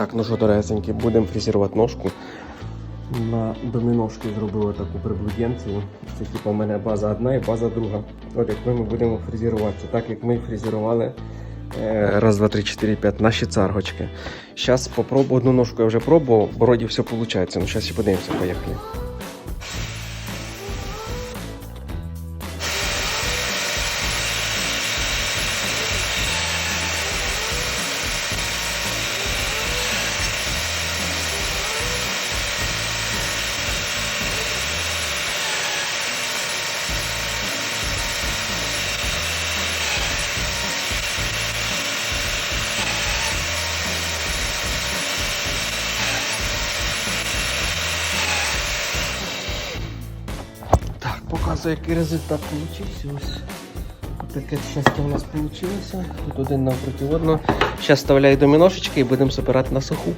Так, ну що, дорогесенькі, будемо фрезерувати ножку. На доміножки зробили таку приблуденцію. Це типу у мене база одна і база друга. От як ми, будемо фрезерувати. Так як ми фрезерували е, раз, два, три, чотири, п'ять наші царгочки. Зараз попробую одну ножку я вже пробував, вроді все виходить. Ну зараз ще подивимося, поїхали. Так, показую, який результат вийшов. Ось таке щастя у нас вийшло. Тут один навпроти одного. Зараз вставляю доміношечки і будемо собирати на суху.